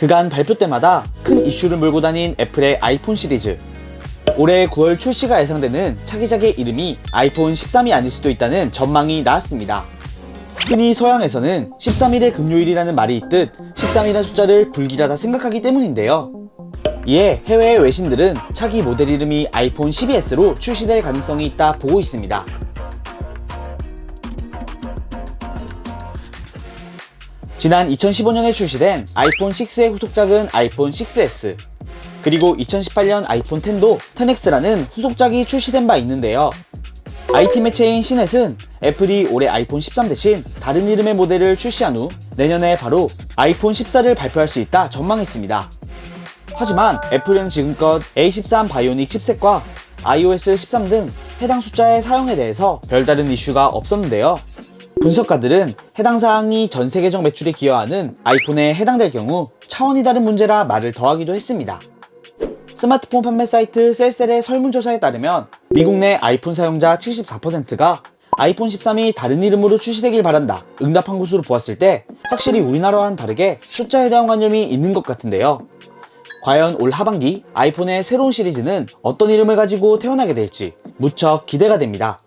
그간 발표 때마다 큰 이슈를 몰고 다닌 애플의 아이폰 시리즈. 올해 9월 출시가 예상되는 차기작의 이름이 아이폰 13이 아닐 수도 있다는 전망이 나왔습니다. 흔히 서양에서는 13일의 금요일이라는 말이 있듯 13이라는 숫자를 불길하다 생각하기 때문인데요. 이에 해외의 외신들은 차기 모델 이름이 아이폰 12s로 출시될 가능성이 있다 보고 있습니다. 지난 2015년에 출시된 아이폰 6의 후속작은 아이폰 6s, 그리고 2018년 아이폰 10도 10x라는 후속작이 출시된 바 있는데요. IT 매체인 시넷은 애플이 올해 아이폰 13 대신 다른 이름의 모델을 출시한 후 내년에 바로 아이폰 14를 발표할 수 있다 전망했습니다. 하지만 애플은 지금껏 A13 바이오닉 칩셋과 iOS 13 등 해당 숫자의 사용에 대해서 별다른 이슈가 없었는데요. 분석가들은 해당 사항이 전 세계적 매출에 기여하는 아이폰에 해당될 경우 차원이 다른 문제라 말을 더하기도 했습니다. 스마트폰 판매 사이트 셀셀의 설문조사에 따르면 미국 내 아이폰 사용자 74%가 아이폰 13이 다른 이름으로 출시되길 바란다 응답한 것으로 보았을 때 확실히 우리나라와는 다르게 숫자에 대한 관념이 있는 것 같은데요. 과연 올 하반기 아이폰의 새로운 시리즈는 어떤 이름을 가지고 태어나게 될지 무척 기대가 됩니다.